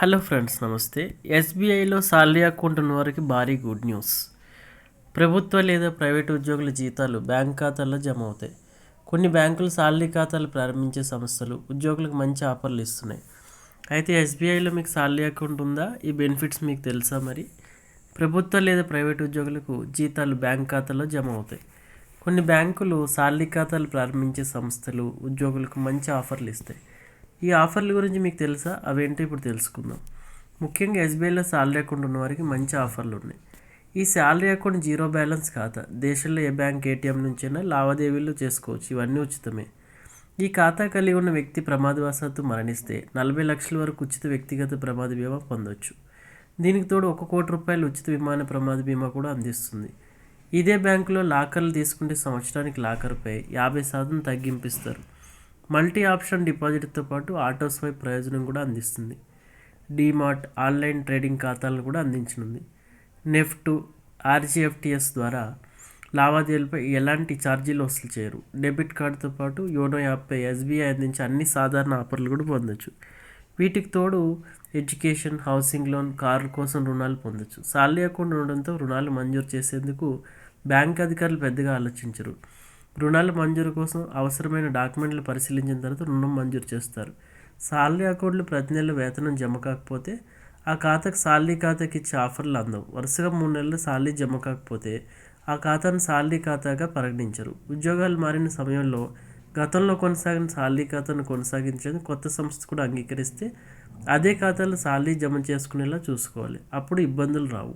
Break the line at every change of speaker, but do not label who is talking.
Hello friends నమస్తే. ఎస్బీఐలో salary account ఉన్న వారికి భారీ గుడ్ న్యూస్. ప్రభుత్వ లేదా ప్రైవేట్ ఉద్యోగుల జీతాలు బ్యాంక్ ఖాతాల్లో జమ అవుతాయి. కొన్ని బ్యాంకులు శాలరీ ఖాతాలు ప్రారంభించే సంస్థలు ఉద్యోగులకు మంచి ఆఫర్లు ఇస్తున్నాయి. అయితే ఎస్బీఐలో మీకు శాలరీ అకౌంట్ ఉందా? ఈ బెనిఫిట్స్ మీకు తెలుసా మరి? ప్రభుత్వ లేదా ప్రైవేట్ ఉద్యోగులకు జీతాలు బ్యాంక్ ఖాతాలో జమ అవుతాయి. కొన్ని బ్యాంకులు శాలరీ ఖాతాలు ప్రారంభించే సంస్థలు ఉద్యోగులకు మంచి ఆఫర్లు ఇస్తాయి. ఈ ఆఫర్ల గురించి మీకు తెలుసా? అవేంటో ఇప్పుడు తెలుసుకుందాం. ముఖ్యంగా ఎస్బీఐలో శాలరీ అకౌంట్ ఉన్న వారికి మంచి ఆఫర్లు ఉన్నాయి. ఈ శాలరీ అకౌంట్ జీరో బ్యాలెన్స్ ఖాతా. దేశంలో ఏ బ్యాంక్ ఏటీఎం నుంచైనా లావాదేవీలు చేసుకోవచ్చు. ఇవన్నీ ఉచితమే. ఈ ఖాతా కలిగి ఉన్న వ్యక్తి ప్రమాదవశాత్తు మరణిస్తే నలభై లక్షల వరకు ఉచిత వ్యక్తిగత ప్రమాద బీమా పొందవచ్చు దీనికి తోడు ఒక కోటి రూపాయలు ఉచిత విమాన ప్రమాద బీమా కూడా అందిస్తుంది. ఇదే బ్యాంకులో లాకర్లు తీసుకుంటే సంవత్సరానికి లాకర్పై యాభై శాతం తగ్గింపిస్తారు. మల్టీ ఆప్షన్ డిపాజిట్తో పాటు ఆటో స్వైప్ ప్రయోజనం కూడా అందిస్తుంది. డీమార్ట్ ఆన్లైన్ ట్రేడింగ్ ఖాతాలను కూడా అందించనుంది. నెఫ్ట్ ఆర్జీఎఫ్టీఎస్ ద్వారా లావాదేవీలపై ఎలాంటి ఛార్జీలు వసూలు చేయరు. డెబిట్ కార్డుతో పాటు యోనో యాప్పై ఎస్బీఐ అందించే అన్ని సాధారణ ఆఫర్లు కూడా పొందొచ్చు. వీటికి తోడు ఎడ్యుకేషన్ హౌసింగ్ లోన్ కారు కోసం రుణాలు పొందొచ్చు. శాలరీ అకౌంట్ ఉండడంతో రుణాలు మంజూరు చేసేందుకు బ్యాంక్ అధికారులు పెద్దగా ఆలోచించరు. రుణాల మంజూరు కోసం అవసరమైన డాక్యుమెంట్లు పరిశీలించిన తర్వాత రుణం మంజూరు చేస్తారు. శాలరీ అకౌంట్లు ప్రతి నెల వేతనం జమ కాకపోతే ఆ ఖాతాకు శాలరీ ఖాతాకి ఇచ్చే ఆఫర్లు అందవు. వరుసగా మూడు నెలలు శాలరీ జమ కాకపోతే ఆ ఖాతాను శాలరీ ఖాతాగా పరిగణించరు. ఉద్యోగాలు మారిన సమయంలో గతంలో కొనసాగిన శాలరీ ఖాతాను కొనసాగించేందుకు కొత్త సంస్థ కూడా అంగీకరిస్తే అదే ఖాతాలో శాలరీ జమ చేసుకునేలా చూసుకోవాలి. అప్పుడు ఇబ్బందులు రావు.